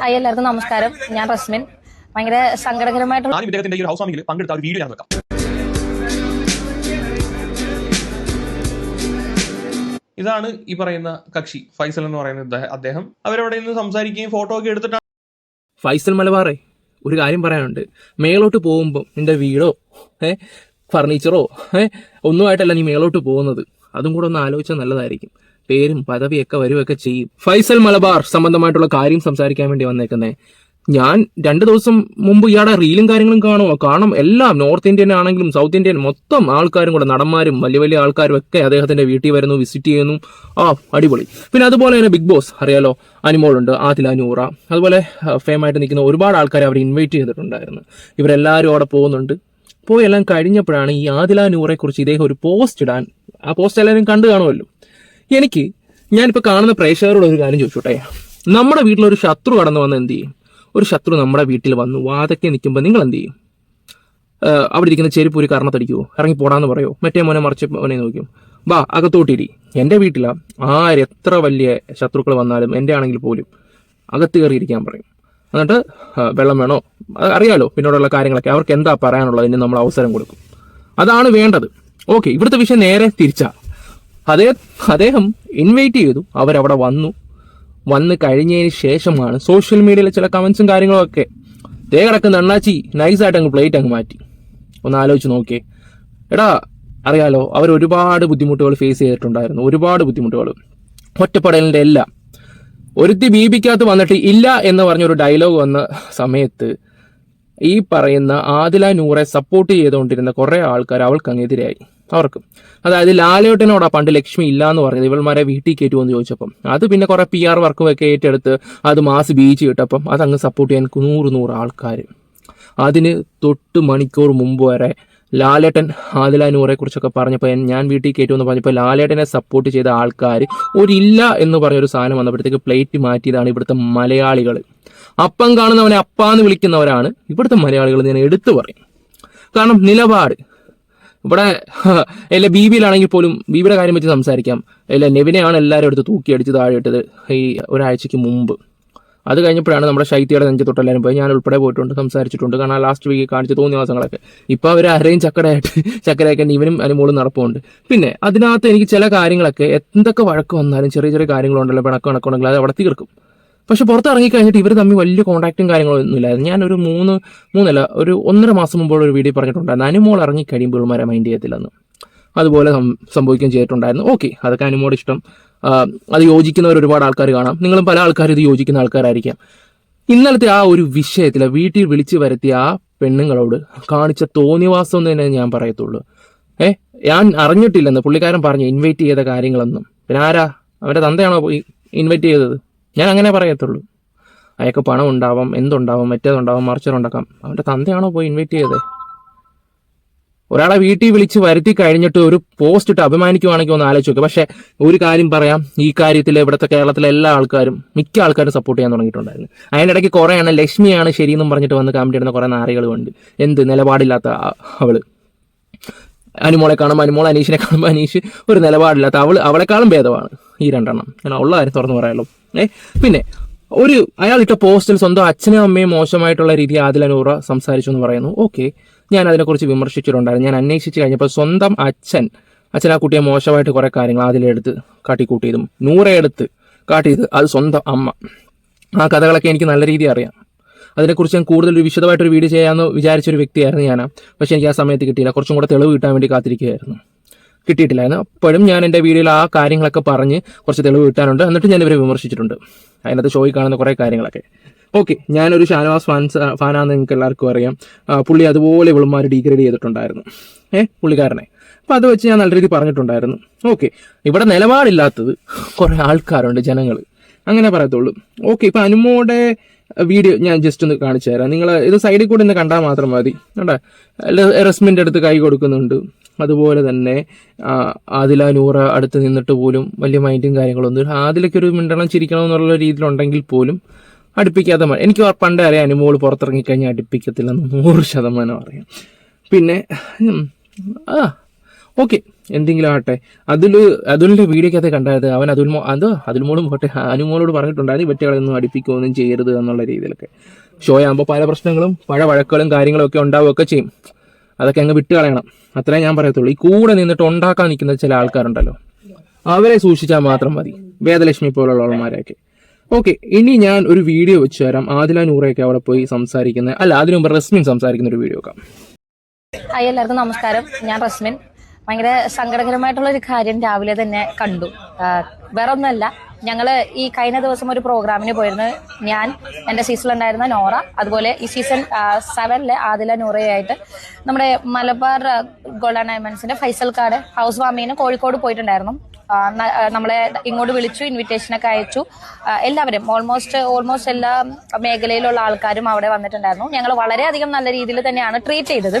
Hi എല്ലാവർക്കും നമസ്കാരം. ഞാൻ റസ്മിൻ. ഭയങ്കര സങ്കടകരമായിട്ടുള്ള ഞാനും ഇദ്ദേഹത്തിന്റെ ഈ ഒരു ഹൗസ് വാമിംഗിൽ പങ്കെടുത്ത ഒരു വീഡിയോ ഞാൻ വെക്കാം. ഇതാണ് ഈ പറയുന്ന കക്ഷി ഫൈസൽ എന്ന് പറയുന്ന അദ്ദേഹം. അവരവിടെ നിന്ന് സംസാരിക്കുകയും ഫോട്ടോ ഒക്കെ എടുത്തിട്ടാണ് ഫൈസൽ മലബാറേ ഒരു കാര്യം പറയാനുണ്ട്. മേലോട്ട് പോകുമ്പോൾ നിന്റെ വീടോ ഏ ഫർണിച്ചറോ ഏ ഒന്നുമായിട്ടല്ല നീ മേലോട്ട് പോകുന്നത്. അതും കൂടെ ഒന്ന് ആലോചിച്ചാൽ നല്ലതായിരിക്കും. പേരും പദവിയൊക്കെ വരുമൊക്കെ ചെയ്യും. ഫൈസൽ മലബാർ സംബന്ധമായിട്ടുള്ള കാര്യം സംസാരിക്കാൻ വേണ്ടി വന്നേക്കുന്നേ. ഞാൻ രണ്ട് ദിവസം മുമ്പ് ഇയാളെ റീലും കാര്യങ്ങളും കാണും. കാണും എല്ലാം നോർത്ത് ഇന്ത്യൻ ആണെങ്കിലും സൗത്ത് ഇന്ത്യൻ മൊത്തം ആൾക്കാരും കൂടെ നടന്മാരും വലിയ വലിയ ആൾക്കാരും ഒക്കെ അദ്ദേഹത്തിന്റെ വീട്ടിൽ വരുന്നു വിസിറ്റ് ചെയ്യുന്നു. ആ അടിപൊളി. പിന്നെ അതുപോലെ തന്നെ ബിഗ് ബോസ് അറിയാലോ? അനിമോളുണ്ട് ആദില നൂറ അതുപോലെ ഫേം ആയിട്ട് നിൽക്കുന്ന ഒരുപാട് ആൾക്കാരെ അവർ ഇൻവൈറ്റ് ചെയ്തിട്ടുണ്ടായിരുന്നു. ഇവരെല്ലാവരും അവിടെ പോകുന്നുണ്ട്. പോയെല്ലാം കഴിഞ്ഞപ്പോഴാണ് ഈ ആദില കുറിച്ച് ഇദ്ദേഹം ഒരു പോസ്റ്റ് ഇടാൻ ആ പോസ്റ്റ് എല്ലാവരും കണ്ടു കാണുമല്ലോ. എനിക്ക് ഞാനിപ്പോൾ കാണുന്ന പ്രേക്ഷകരോട് ഒരു കാര്യം ചോദിച്ചോട്ടെ? നമ്മുടെ വീട്ടിലൊരു ശത്രു കടന്നു വന്ന് എന്ത് ചെയ്യും? ഒരു ശത്രു നമ്മുടെ വീട്ടിൽ വന്നു വാതക്കെ നിൽക്കുമ്പോൾ നിങ്ങൾ എന്ത് ചെയ്യും? അവിടെ ഇരിക്കുന്ന ചെരുപ്പ് ഒരു ഇറങ്ങി പോടാന്ന് പറയോ? മറ്റേ മോനെ മറിച്ച് മോനെ നോക്കും വാ അകത്തോട്ടിരി എന്റെ വീട്ടിലാ ആരെത്ര വലിയ ശത്രുക്കൾ വന്നാലും എന്റെ ആണെങ്കിൽ പോലും അകത്ത് കയറിയിരിക്കാൻ പറയും. എന്നിട്ട് വെള്ളം വേണോ? അറിയാലോ പിന്നോടുള്ള കാര്യങ്ങളൊക്കെ. അവർക്ക് എന്താ പറയാനുള്ളതിന് നമ്മൾ അവസരം കൊടുക്കും. അതാണ് വേണ്ടത്. ഓക്കെ ഇവിടുത്തെ വിഷയം നേരെ തിരിച്ചാ. അതേ അദ്ദേഹം ഇൻവൈറ്റ് ചെയ്തു. അവരവിടെ വന്നു. വന്ന് കഴിഞ്ഞതിന് ശേഷമാണ് സോഷ്യൽ മീഡിയയിലെ ചില കമൻസും കാര്യങ്ങളൊക്കെ ദേ കിടക്കുന്ന അണ്ണാച്ചി. നൈസായിട്ട് അങ്ങ് പ്ലേറ്റ് അങ്ങ് മാറ്റി. ഒന്ന് ആലോചിച്ച് നോക്കിയേ. എടാ അറിയാലോ അവർ ഒരുപാട് ബുദ്ധിമുട്ടുകൾ ഫേസ് ചെയ്തിട്ടുണ്ടായിരുന്നു. ഒരുപാട് ബുദ്ധിമുട്ടുകൾ. ഒറ്റപ്പെടലിന്റെ എല്ലാം ഒരുത്തി ബീബിക്കകത്ത് വന്നിട്ട് ഇല്ല എന്ന് പറഞ്ഞൊരു ഡയലോഗ് വന്ന സമയത്ത് ഈ പറയുന്ന ആദില നൂറെ സപ്പോർട്ട് ചെയ്തുകൊണ്ടിരുന്ന കുറേ ആൾക്കാർ അവൾക്ക് അങ്ങെതിരായി അവർക്ക്. അതായത് ലാലേട്ടനോടാ പണ്ട് ലക്ഷ്മി ഇല്ല എന്ന് പറഞ്ഞത്. ഇവൾമാരെ വീട്ടിൽ കയറ്റുമെന്ന് ചോദിച്ചപ്പം. അത് പിന്നെ കുറെ പി ആർ വർക്കും ഒക്കെ ഏറ്റെടുത്ത് അത് മാസ് ബീച്ച് കിട്ടപ്പം അതങ്ങ് സപ്പോർട്ട് ചെയ്യാൻ നൂറ് നൂറ് ആൾക്കാർ അതിന് തൊട്ട് മണിക്കൂർ മുമ്പ് വരെ ലാലേട്ടൻ ആദില നൂറെ കുറിച്ചൊക്കെ പറഞ്ഞപ്പോൾ ഞാൻ വീട്ടിൽ കയറ്റുമെന്ന് പറഞ്ഞപ്പോൾ ലാലേട്ടനെ സപ്പോർട്ട് ചെയ്ത ആൾക്കാർ ഒരില്ല എന്ന് പറഞ്ഞൊരു സാധനം വന്നപ്പോഴത്തേക്ക് പ്ലേറ്റ് മാറ്റിയതാണ് ഇവിടുത്തെ മലയാളികൾ അപ്പം കാണുന്നവനെ അപ്പാന്ന് വിളിക്കുന്നവരാണ് ഇവിടുത്തെ മലയാളികൾ ഞാൻ എടുത്തു പറയും. കാരണം നിലപാട്. ഇവിടെ അല്ല ബീബിയിലാണെങ്കിൽ പോലും ബീബിയുടെ കാര്യം വെച്ച് സംസാരിക്കാം. അല്ല നെവിനെയാണ് എല്ലാവരും എടുത്ത് തൂക്കിയടിച്ച് താഴെ ഇട്ടത് ഈ ഒരാഴ്ചയ്ക്ക് മുമ്പ്. അത് കഴിഞ്ഞപ്പോഴാണ് നമ്മുടെ ശൈത്യയുടെ നെഞ്ചത്തോട്ട് എല്ലാവരും പോയി. ഞാൻ ഉൾപ്പെടെ പോയിട്ടുണ്ട് സംസാരിച്ചിട്ടുണ്ട്. കാരണം ലാസ്റ്റ് വീക്ക് കാണിച്ച തോന്നിയ മാസങ്ങളൊക്കെ ഇപ്പോൾ അവർ അരയും ചക്കടയായിട്ട് ചക്കരയൊക്കെ ഇവനും അനുമോളും നടപ്പുണ്ട്. പിന്നെ അതിനകത്ത് എനിക്ക് ചില കാര്യങ്ങളൊക്കെ എന്തൊക്കെ വഴക്ക് വന്നാലും ചെറിയ ചെറിയ കാര്യങ്ങളുണ്ടല്ലോ പിണക്കം കണക്കുണ്ടെങ്കിൽ അത് അവിടെ തീർക്കും പക്ഷെ പുറത്തിറങ്ങി കഴിഞ്ഞിട്ട് ഇവർ തമ്മിൽ വലിയ കോൺടാക്റ്റും കാര്യങ്ങളൊന്നും ഇല്ലായിരുന്നു. ഞാനൊരു മൂന്ന് മൂന്നല്ല ഒരു ഒന്നര മാസം മുമ്പുള്ള ഒരു വീഡിയോ പറഞ്ഞിട്ടുണ്ടായിരുന്നു. അനുമോൾ ഇറങ്ങി കഴിയുമ്പോൾ മരം മൈൻഡ് ചെയ്യത്തില്ലെന്ന്. അതുപോലെ സംഭവിക്കുകയും ചെയ്തിട്ടുണ്ടായിരുന്നു. ഓക്കെ അതൊക്കെ അനുമോട് ഇഷ്ടം. അത് യോജിക്കുന്നവർ ഒരുപാട് ആൾക്കാർ കാണാം. നിങ്ങളും പല ആൾക്കാരും ഇത് യോജിക്കുന്ന ആൾക്കാരായിരിക്കാം. ഇന്നലത്തെ ആ ഒരു വിഷയത്തിൽ വീട്ടിൽ വിളിച്ചു വരുത്തിയ ആ പെണ്ണുങ്ങളോട് കാണിച്ച തോന്നിവാസം തന്നെ ഞാൻ പറയത്തുള്ളൂ. ഏ ഞാൻ അറിഞ്ഞിട്ടില്ലെന്ന് പുള്ളിക്കാരൻ പറഞ്ഞു ഇൻവൈറ്റ് ചെയ്ത കാര്യങ്ങളൊന്നും. പിന്നെ ആരാ? അവരുടെ തന്തയാണോ ഇൻവൈറ്റ് ചെയ്തത്? ഞാൻ അങ്ങനെ പറയത്തുള്ളൂ. അയാൾക്ക് പണം ഉണ്ടാവാം എന്തുണ്ടാവാം മറ്റേതുണ്ടാവാം മറിച്ചതുണ്ടാക്കാം. അവന്റെ തന്തയാണോ പോയി ഇൻവൈറ്റ് ചെയ്തത്? ഒരാളെ വീട്ടിൽ വിളിച്ച് വരുത്തി കഴിഞ്ഞിട്ട് ഒരു പോസ്റ്റ് ഇട്ട് അഭിമാനിക്കുവാണെങ്കിൽ ഒന്ന് ആലോചിച്ച് നോക്കുക പക്ഷേ ഒരു കാര്യം പറയാം. ഈ കാര്യത്തിൽ ഇവിടുത്തെ കേരളത്തിലെ എല്ലാ ആൾക്കാരും മിക്ക ആൾക്കാരും സപ്പോർട്ട് ചെയ്യാൻ തുടങ്ങിയിട്ടുണ്ടായിരുന്നു. അതിനിടയ്ക്ക് ആണ് ലക്ഷ്മിയാണ് ശരിയെന്നും പറഞ്ഞിട്ട് വന്ന് കമന്റ് ഇടുന്ന കുറേ നാറികളുമുണ്ട് എന്ത് നിലപാടില്ലാത്ത അവൾ. അനുമോളെ കാണുമ്പോൾ അനുമോൾ അനീഷിനെ കാണുമ്പോൾ അനീഷ് ഒരു നിലപാടില്ലാത്ത അവൾ അവളെക്കാളും ഭേദമാണ് ഈ രണ്ടെണ്ണം. ഞാൻ ഉള്ള കാര്യം തുറന്നു പറയാമല്ലോ ഏ? പിന്നെ ഒരു അയാൾ ഇട്ട പോസ്റ്റിൽ സ്വന്തം അച്ഛനും അമ്മയും മോശമായിട്ടുള്ള രീതി ആദില നൂറ സംസാരിച്ചു എന്ന് പറയുന്നു. ഓക്കെ. ഞാൻ അതിനെക്കുറിച്ച് വിമർശിച്ചിട്ടുണ്ടായിരുന്നു. ഞാൻ അന്വേഷിച്ച് കഴിഞ്ഞപ്പോൾ സ്വന്തം അച്ഛൻ അച്ഛൻ ആ കുട്ടിയെ മോശമായിട്ട് കുറേ കാര്യങ്ങൾ അതിലെടുത്ത് കാട്ടിക്കൂട്ടിയതും നൂറയെടുത്ത് കാട്ടിയത് അത് സ്വന്തം അമ്മ. ആ കഥകളൊക്കെ എനിക്ക് നല്ല രീതി അറിയാം. അതിനെക്കുറിച്ച് ഞാൻ കൂടുതൽ ഒരു വിശദമായിട്ടൊരു വീഡിയോ ചെയ്യാമെന്ന് വിചാരിച്ചൊരു വ്യക്തിയായിരുന്നു ഞാൻ പക്ഷേ എനിക്ക് ആ സമയത്ത് കിട്ടിയില്ല. കുറച്ചും കൂടെ തെളിവ് കിട്ടാൻ വേണ്ടി കാത്തിരിക്കുകയായിരുന്നു. കിട്ടിയിട്ടില്ലായിരുന്നു. അപ്പോഴും ഞാൻ എന്റെ വീഡിയോയിൽ ആ കാര്യങ്ങളൊക്കെ പറഞ്ഞ് കുറച്ച് തെളിവ് കിട്ടാനുണ്ട്. എന്നിട്ട് ഞാൻ ഇവരെ വിമർശിച്ചിട്ടുണ്ട്. അതിനകത്ത് ഷോയിൽ കാണുന്ന കുറേ കാര്യങ്ങളൊക്കെ. ഓക്കെ ഞാനൊരു ഷാനവാസ് ഫാൻസ് ഫാനാണെന്ന് നിങ്ങൾക്ക് എല്ലാവർക്കും അറിയാം. പുള്ളി അതുപോലെ ഇവളുമാർ ഡീഗ്രേഡ് ചെയ്തിട്ടുണ്ടായിരുന്നു. ഏ പുള്ളിക്കാരനെ. അപ്പം അത് വെച്ച് ഞാൻ നല്ല രീതിയിൽ പറഞ്ഞിട്ടുണ്ടായിരുന്നു. ഓക്കെ ഇവിടെ നിലപാടില്ലാത്തത് കുറേ ആൾക്കാരുണ്ട് ജനങ്ങൾ അങ്ങനെ പറയത്തുള്ളൂ. ഓക്കെ ഇപ്പം അനുമോടെ വീഡിയോ ഞാൻ ജസ്റ്റ് ഒന്ന് കാണിച്ചു തരാം. നിങ്ങൾ ഇത് സൈഡിൽ കൂടെ ഒന്ന് കണ്ടാൽ മാത്രം മതി. കണ്ടേ? റെസ്മിന്റെ അടുത്ത് കൈ കൊടുക്കുന്നുണ്ട്. അതുപോലെ തന്നെ ആദില നൂറ അടുത്ത് നിന്നിട്ട് പോലും വലിയ മൈൻഡും കാര്യങ്ങളൊന്നും ആദിലൊക്കെ ഒരു മിണ്ടണം ചിരിക്കണം എന്നുള്ള രീതിയിലുണ്ടെങ്കിൽ പോലും അടുപ്പിക്കാത്ത എനിക്ക് പണ്ടേ അറിയാം അനുമോൾ പുറത്തിറങ്ങിക്കഴിഞ്ഞാൽ അടുപ്പിക്കത്തില്ലെന്ന് നൂറ് ശതമാനം അറിയാം. പിന്നെ ആ ഓക്കെ. എന്തെങ്കിലും ആട്ടെ അതിൽ അതുലിന്റെ വീഡിയോക്കകത്ത് കണ്ടായത് അവൻ അതുൽമോ അതോ അതുൽമോളും പോട്ടെ അനുമോളോട് പറഞ്ഞിട്ടുണ്ടായിരുന്നു ഇവറ്റകളൊന്നും അടുപ്പിക്കുകയൊന്നും ചെയ്യരുത് എന്നുള്ള രീതിയിലൊക്കെ. ഷോ ആകുമ്പോൾ പല പ്രശ്നങ്ങളും പല വഴക്കുകളും കാര്യങ്ങളൊക്കെ ഉണ്ടാവുകയൊക്കെ ചെയ്യും. അതൊക്കെ അങ്ങ് വിട്ട് കളയണം. അത്രേ ഞാൻ പറയത്തുള്ളൂ. ഈ കൂടെ നിന്നിട്ട് ഉണ്ടാക്കാൻ നിൽക്കുന്ന ചില ആൾക്കാരുണ്ടല്ലോ. അവരെ സൂക്ഷിച്ചാൽ മാത്രം മതി. വേദലക്ഷ്മി പോലുള്ളവന്മാരെയൊക്കെ. ഓക്കെ ഇനി ഞാൻ ഒരു വീഡിയോ വെച്ച് തരാം. ആദില നൂറയൊക്കെ അവിടെ പോയി സംസാരിക്കുന്നത് അല്ല അതിനു മുമ്പ് റസ്മിൻ സംസാരിക്കുന്ന ഒരു വീഡിയോ ഒക്കെ ഹായ് എല്ലാവർക്കും നമസ്കാരം. ഞാൻ റസ്മിൻ. ഭയങ്കര സങ്കടകരമായിട്ടുള്ള ഒരു കാര്യം രാവിലെ തന്നെ കണ്ടു. വേറെ ഒന്നല്ല ഞങ്ങൾ ഈ കഴിഞ്ഞ ദിവസം ഒരു പ്രോഗ്രാമിന് പോയിരുന്നു. ഞാൻ എന്റെ സീസണിലുണ്ടായിരുന്ന നോറ അതുപോലെ ഈ സീസൺ സെവനിലെ ആദില നോറയായിട്ട് നമ്മുടെ മലബാർ ഗോൾഡ് ഡയമണ്ട്സിന്റെ ഫൈസൽ കാർഡ് ഹൗസ് വാമിന് കോഴിക്കോട് പോയിട്ടുണ്ടായിരുന്നു. നമ്മളെ ഇങ്ങോട്ട് വിളിച്ചു ഇൻവിറ്റേഷൻ ഒക്കെ അയച്ചു. എല്ലാവരും ഓൾമോസ്റ്റ് ഓൾമോസ്റ്റ് എല്ലാ മേഖലയിലുള്ള ആൾക്കാരും അവിടെ വന്നിട്ടുണ്ടായിരുന്നു. ഞങ്ങൾ വളരെയധികം നല്ല രീതിയിൽ തന്നെയാണ് ട്രീറ്റ് ചെയ്തത്.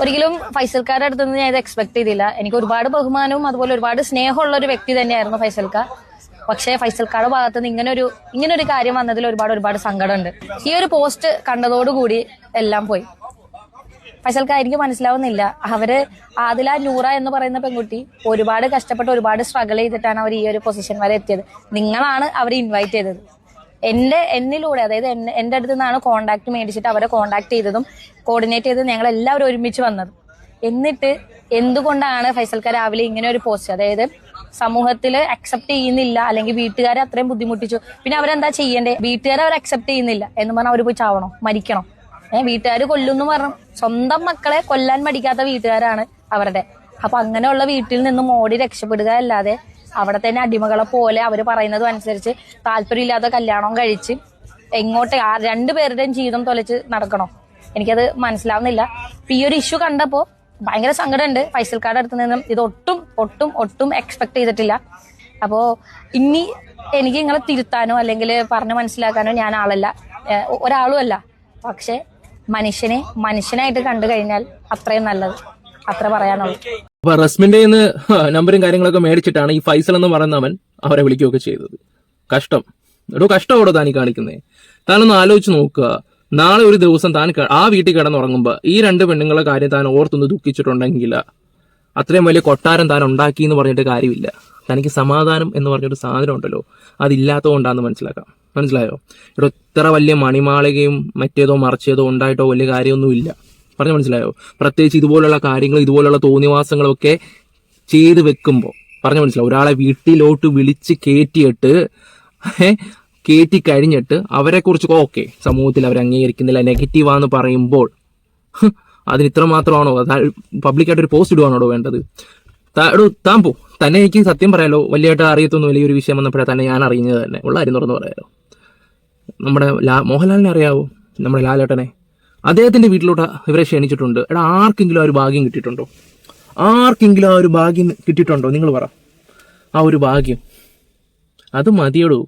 ഒരിക്കലും ഫൈസൽക്കാരുടെ അടുത്ത് നിന്ന് ഞാൻ ഇത് എക്സ്പെക്ട് ചെയ്തില്ല. എനിക്ക് ഒരുപാട് ബഹുമാനവും അതുപോലെ ഒരുപാട് സ്നേഹമുള്ള ഒരു വ്യക്തി തന്നെയായിരുന്നു ഫൈസൽക്കാർ പക്ഷേ ഫൈസൽക്കാരുടെ ഭാഗത്ത് നിന്ന് ഇങ്ങനെ ഒരു ഇങ്ങനെ ഒരു കാര്യം വന്നതിൽ ഒരുപാട് ഒരുപാട് സങ്കടമുണ്ട്. ഈ ഒരു പോസ്റ്റ് കണ്ടതോടുകൂടി എല്ലാം പോയി. ഫൈസൽക്കാർ എനിക്ക് മനസ്സിലാവുന്നില്ല. അവർ ആദില നൂറ എന്ന് പറയുന്ന പെൺകുട്ടി ഒരുപാട് കഷ്ടപ്പെട്ട് ഒരുപാട് സ്ട്രഗിൾ ചെയ്തിട്ടാണ് അവർ ഈ ഒരു പൊസിഷൻ വരെ എത്തിയത്. നിങ്ങളാണ് അവരെ ഇൻവൈറ്റ് ചെയ്തത്. എന്റെ എന്നിലൂടെ അതായത് എന്റെ അടുത്ത് നിന്നാണ് കോണ്ടാക്ട് മേടിച്ചിട്ട് അവരെ കോണ്ടാക്ട് ചെയ്തതും കോർഡിനേറ്റ് ചെയ്തതും ഞങ്ങൾ എല്ലാവരും ഒരുമിച്ച് വന്നത്. എന്നിട്ട് എന്തുകൊണ്ടാണ് ഫൈസൽക്ക രാവിലെ ഇങ്ങനെ ഒരു പോസ്റ്റ് അതായത് സമൂഹത്തിൽ അക്സെപ്റ്റ് ചെയ്യുന്നില്ല അല്ലെങ്കിൽ വീട്ടുകാരെ അത്രയും ബുദ്ധിമുട്ടിച്ചു. പിന്നെ അവരെന്താ ചെയ്യണ്ടേ? വീട്ടുകാരെ അവർ അക്സെപ്റ്റ് ചെയ്യുന്നില്ല എന്ന് പറഞ്ഞാൽ അവർ പോയി ചാവണോ? മരിക്കണോ? ഏഹ് വീട്ടുകാർ കൊല്ലുന്നു പറഞ്ഞു. സ്വന്തം മക്കളെ കൊല്ലാൻ മടിക്കാത്ത വീട്ടുകാരാണ് അവരുടെ. അപ്പൊ അങ്ങനെയുള്ള വീട്ടിൽ നിന്നും ഓടി രക്ഷപ്പെടുക അല്ലാതെ അവിടെ തന്നെ അടിമകളെ പോലെ അവർ പറയുന്നതും അനുസരിച്ച് താല്പര്യമില്ലാതെ കല്യാണം കഴിച്ച് എങ്ങോട്ട് ആ രണ്ടുപേരുടെയും ജീവിതം തൊലച്ച് നടക്കണോ? എനിക്കത് മനസ്സിലാവുന്നില്ല. ഈ ഒരു ഇഷ്യൂ കണ്ടപ്പോ ഭയങ്കര സങ്കടമുണ്ട്. ഫൈസൽക്കാരുടെ അടുത്ത് നിന്നും ഇത് ഒട്ടും ഒട്ടും ഒട്ടും എക്സ്പെക്ട് ചെയ്തിട്ടില്ല. അപ്പോ ഇനി എനിക്ക് നിങ്ങളെ തിരുത്താനോ അല്ലെങ്കിൽ പറഞ്ഞു മനസ്സിലാക്കാനോ ഞാൻ ആളല്ല. ഒരാളും അല്ല. പക്ഷെ മനുഷ്യനെ മനുഷ്യനായിട്ട് കണ്ടു കഴിഞ്ഞാൽ അത്രയും നല്ലത്. അത്ര പറയാനുള്ളൂ. അപ്പൊ റസ്മിന്റെ നിന്ന് നമ്പറും കാര്യങ്ങളൊക്കെ മേടിച്ചിട്ടാണ് ഈ ഫൈസൽ എന്ന് പറയുന്നവൻ അവരെ വിളിക്കുകയൊക്കെ ചെയ്തത്. കഷ്ടം. എടോ കഷ്ടമാണോ ഈ കാണിക്കുന്നേ? താനൊന്ന് ആലോചിച്ച് നോക്കുക. നാളെ ഒരു ദിവസം താൻ ആ വീട്ടിൽ കിടന്നുറങ്ങുമ്പോൾ ഈ രണ്ട് പെണ്ണുങ്ങളുടെ കാര്യം താൻ ഓർത്തൊന്ന് ദുഃഖിച്ചിട്ടുണ്ടെങ്കിൽ അത്രയും വലിയ കൊട്ടാരം താൻ ഉണ്ടാക്കി എന്ന് പറഞ്ഞിട്ട് കാര്യമില്ല. തനിക്ക് സമാധാനം എന്ന് പറഞ്ഞൊരു സാധനം ഉണ്ടല്ലോ. അതില്ലാത്തതുകൊണ്ടാണെന്ന് മനസ്സിലാക്കാം. മനസ്സിലായോ? ഇവിടെ ഇത്ര വലിയ മണിമാളികയും മറ്റേതോ മറിച്ചേതോ ഉണ്ടായിട്ടോ വലിയ കാര്യമൊന്നുമില്ല. പറഞ്ഞു മനസ്സിലായോ? പ്രത്യേകിച്ച് ഇതുപോലുള്ള കാര്യങ്ങൾ ഇതുപോലുള്ള തോന്നിവാസങ്ങളും ഒക്കെ ചെയ്ത് വെക്കുമ്പോൾ പറഞ്ഞ മനസ്സിലാവും ഒരാളെ വീട്ടിലോട്ട് വിളിച്ച് കയറ്റിയിട്ട് കയറ്റി കഴിഞ്ഞിട്ട് അവരെ കുറിച്ച് ഓക്കെ സമൂഹത്തിൽ അവർ അംഗീകരിക്കുന്നില്ല നെഗറ്റീവാന്ന് പറയുമ്പോൾ അതിന് ഇത്ര മാത്രമാണോ പബ്ലിക്കായിട്ട് ഒരു പോസ്റ്റ് ഇടുവാണോ വേണ്ടത്? താൻ പോ. തന്നെ എനിക്ക് സത്യം പറയാലോ വലിയതായിട്ട് അറിയത്തൊന്നും വലിയൊരു വിഷയം വന്നപ്പോഴാണ് തന്നെ ഞാൻ അറിയുന്നത് തന്നെ. ഉള്ള കാര്യം പറയാലോ. നമ്മുടെ ലാ മോഹൻലാലിനെ അറിയാവോ? നമ്മുടെ ലാലേട്ടനെ? അദ്ദേഹത്തിന്റെ വീട്ടിലോട്ട് ഇവരെ ക്ഷണിച്ചിട്ടുണ്ട്. എടാ ആർക്കെങ്കിലും ആ ഒരു ഭാഗ്യം കിട്ടിയിട്ടുണ്ടോ? ആർക്കെങ്കിലും ആ ഒരു ഭാഗ്യം കിട്ടിയിട്ടുണ്ടോ? നിങ്ങൾ പറ. ആ ഒരു ഭാഗ്യം. അത് മതിയടൂ.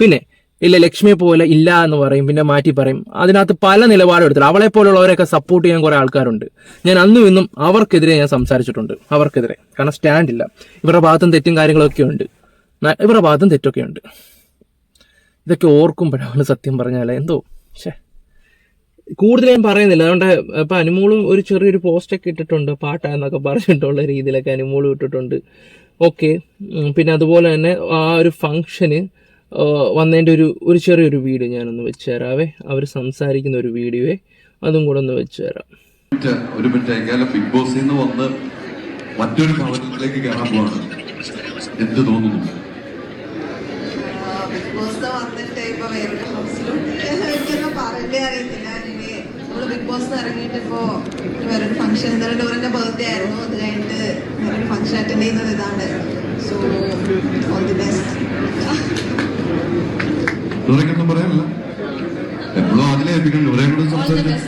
പിന്നെ ഇല്ല ലക്ഷ്മിയെ പോലെ ഇല്ല എന്ന് പറയും പിന്നെ മാറ്റി പറയും. അതിനകത്ത് പല നിലപാടും എടുത്തില്ല അവളെ പോലുള്ളവരെയൊക്കെ സപ്പോർട്ട് ചെയ്യാൻ കുറേ ആൾക്കാരുണ്ട്. ഞാൻ അന്നും ഇന്നും അവർക്കെതിരെ ഞാൻ സംസാരിച്ചിട്ടുണ്ട്. അവർക്കെതിരെ. കാരണം സ്റ്റാൻഡ് ഇല്ല. ഇവരുടെ ഭാഗത്തും തെറ്റും കാര്യങ്ങളൊക്കെ ഉണ്ട്. ഇവരുടെ ഭാഗത്തും തെറ്റൊക്കെ ഉണ്ട്. ഇതൊക്കെ ഓർക്കുമ്പോഴാണ് സത്യം പറഞ്ഞാൽ എന്തോ? ശേ കൂടുതൽ ഞാൻ പറയുന്നില്ല. അതുകൊണ്ട് ഇപ്പൊ അനുമോളും ഒരു ചെറിയൊരു പോസ്റ്റൊക്കെ ഇട്ടിട്ടുണ്ട് പാട്ടാന്നൊക്കെ പറഞ്ഞിട്ടുള്ള രീതിയിലൊക്കെ അനുമോളും ഇട്ടിട്ടുണ്ട്. ഓക്കെ പിന്നെ അതുപോലെ തന്നെ ആ ഒരു ഫംഗ്ഷന് വന്നതിന്റെ ഒരു ഒരു ചെറിയൊരു വീഡിയോ ഞാനൊന്ന് വെച്ച് തരാവേ. അവർ സംസാരിക്കുന്ന ഒരു വീഡിയോയെ അതും കൂടെ ഒന്ന് വെച്ച് തരാം. ഒരു മിനിറ്റ്. ബിഗ് ബോസിൽ നിന്ന് വന്ന് മറ്റൊരു ഭവനത്തിലേക്ക് കയറാൻ പോവാണ്. എന്ത് തോന്നുന്നു? ബിഗ് ബോസ് വന്നിട്ട് ഇപ്പൊ വേറെ ഹൗസിലും എനിക്കൊന്നും പറയണ്ടേ അറിയത്തില്ല. നമ്മൾ ബിഗ് ബോസ് ഇറങ്ങിയിട്ട് ഇപ്പോ വേറൊരു ഫംഗ്ഷൻ ഇന്നലെ ഡോറിന്റെ ബർത്ത്ഡേ ആയിരുന്നു. അത് കഴിഞ്ഞിട്ട് വേറൊരു ഫംഗ്ഷൻ അറ്റൻഡ് ചെയ്യുന്നത് ഇതാണ്. സോ ഓൾ ദി ബെസ്റ്റ് ഡോറയ്ക്കൊന്നും പറയാനില്ല. എപ്പോഴും അതിലെ ഏൽപ്പിക്കണം ഡോറയെ കൂടെ സംസാരിക്കാം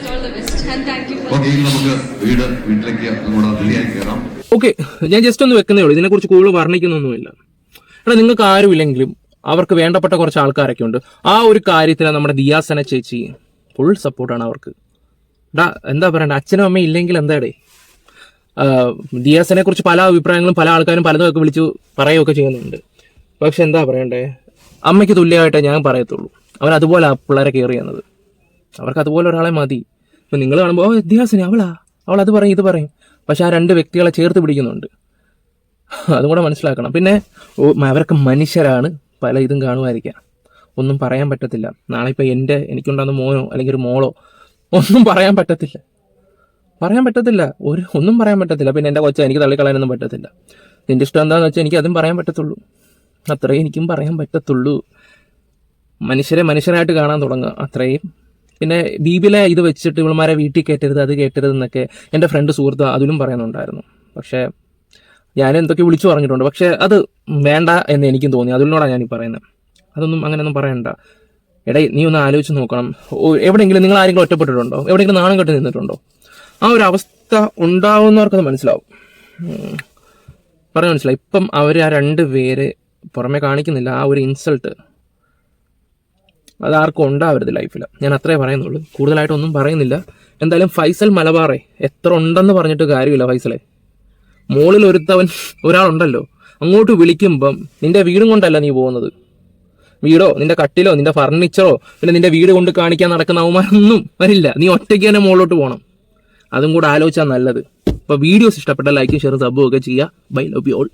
ഓക്കെ നമുക്ക് വീട് വീട്ടിലേക്ക് കയറാം. ഓക്കെ ഞാൻ ജസ്റ്റ് ഒന്ന് വെക്കുന്നേ ഉള്ളൂ. ഇതിനെക്കുറിച്ച് കൂടുതൽ വർണിക്കുന്നൊന്നുമില്ല. എടാ നിങ്ങൾക്ക് ആരുമില്ലെങ്കിലും അവർക്ക് വേണ്ടപ്പെട്ട കുറച്ച് ആൾക്കാരൊക്കെ ഉണ്ട്. ആ ഒരു കാര്യത്തിൽ നമ്മുടെ ദിയാസന ചേച്ചി ഫുൾ സപ്പോർട്ടാണ് അവർക്ക്. ഡാ എന്താ പറയണ്ട അച്ഛനും അമ്മയും ഇല്ലെങ്കിൽ എന്താടേ? ഡിയാസിനെ കുറിച്ച് പല അഭിപ്രായങ്ങളും പല ആൾക്കാരും പലതുമൊക്കെ വിളിച്ചു പറയുകയൊക്കെ ചെയ്യുന്നുണ്ട്. പക്ഷെ എന്താ പറയണ്ടേ? അമ്മയ്ക്ക് തുല്യമായിട്ടേ ഞാൻ പറയത്തുള്ളൂ. അവൻ അതുപോലെ ആ പിള്ളേരെ കെയർ ചെയ്യുന്നത്. അവർക്ക് അതുപോലെ ഒരാളെ മതി. ഇപ്പം നിങ്ങൾ കാണുമ്പോൾ ഓ ഇതിഹാസിനെ അവളാ? അവൾ അത് പറയും ഇത് പറയും. പക്ഷെ ആ രണ്ട് വ്യക്തികളെ ചേർത്ത് പിടിക്കുന്നുണ്ട്. അതും കൂടെ മനസ്സിലാക്കണം. പിന്നെ അവരൊക്കെ മനുഷ്യരാണ്. പല ഇതും കാണുമായിരിക്കാം. ഒന്നും പറയാൻ പറ്റത്തില്ല. നാളെ ഇപ്പം എന്റെ എനിക്കുണ്ടാകുന്ന മോനോ അല്ലെങ്കിൽ ഒരു മോളോ ഒന്നും പറയാൻ പറ്റത്തില്ല. പറയാൻ പറ്റത്തില്ല. ഒരു ഒന്നും പറയാൻ പറ്റത്തില്ല. പിന്നെ എന്റെ കൊച്ച എനിക്ക് തള്ളിക്കളയാനൊന്നും പറ്റത്തില്ല. നിന്റെ ഇഷ്ടം എന്താണെന്ന് വെച്ചാൽ എനിക്ക് അതും പറയാൻ പറ്റത്തുള്ളൂ. അത്രയും എനിക്കും പറയാൻ പറ്റത്തുള്ളൂ. മനുഷ്യരെ മനുഷ്യരായിട്ട് കാണാൻ തുടങ്ങുക അത്രയും. പിന്നെ ബീബിലെ ഇത് വെച്ചിട്ട് ഇവളുമാരെ വീട്ടിൽ കയറ്റരുത് അത് കയറ്റരുത് എന്നൊക്കെ എന്റെ ഫ്രണ്ട് സുഹൃത്ത് അതിലും പറയുന്നുണ്ടായിരുന്നു. പക്ഷേ ഞാൻ എന്തൊക്കെ വിളിച്ചു പറഞ്ഞിട്ടുണ്ട്. പക്ഷേ അത് വേണ്ട എന്ന് എനിക്കും തോന്നി. അതിനോടാണ് ഞാൻ പറയുന്നത് അതൊന്നും അങ്ങനെയൊന്നും പറയണ്ട. എടേ നീ ഒന്ന് ആലോചിച്ച് നോക്കണം. എവിടെയെങ്കിലും നിങ്ങൾ ആരെങ്കിലും ഒറ്റപ്പെട്ടിട്ടുണ്ടോ? എവിടെയെങ്കിലും നാണം കെട്ടി നിന്നിട്ടുണ്ടോ? ആ ഒരു അവസ്ഥ ഉണ്ടാവുന്നവർക്കത് മനസ്സിലാവും. പറഞ്ഞു മനസ്സിലായി. ഇപ്പം അവർ ആ രണ്ട് പേര് പുറമെ കാണിക്കുന്നില്ല. ആ ഒരു ഇൻസൾട്ട് അത് ആർക്കും ഉണ്ടാവരുത് ലൈഫിൽ ഞാൻ അത്രേ പറയുന്നുള്ളൂ. കൂടുതലായിട്ടൊന്നും പറയുന്നില്ല. എന്തായാലും ഫൈസൽ മലബാറേ എത്ര ഉണ്ടെന്ന് പറഞ്ഞിട്ട് കാര്യമില്ല ഫൈസലെ. മുകളിൽ ഒരുത്തവൻ ഒരാളുണ്ടല്ലോ. അങ്ങോട്ട് വിളിക്കുമ്പം നിന്റെ വീടും കൊണ്ടല്ല നീ പോകുന്നത്. വീടോ നിന്റെ കട്ടിലോ നിന്റെ ഫർണിച്ചറോ പിന്നെ നിന്റെ വീട് കൊണ്ട് കാണിക്കാൻ നടക്കുന്ന അവന്മാരൊന്നും വരില്ല. നീ ഒറ്റയ്ക്ക് തന്നെ മുകളിലോട്ട് പോകണം അതും കൂടെ ആലോചിച്ചാൽ നല്ലത്. അപ്പോൾ വീഡിയോസ് ഇഷ്ടപ്പെട്ട ലൈക്കും ഷെയർ സബും ഒക്കെ ചെയ്യുക. Bye love you all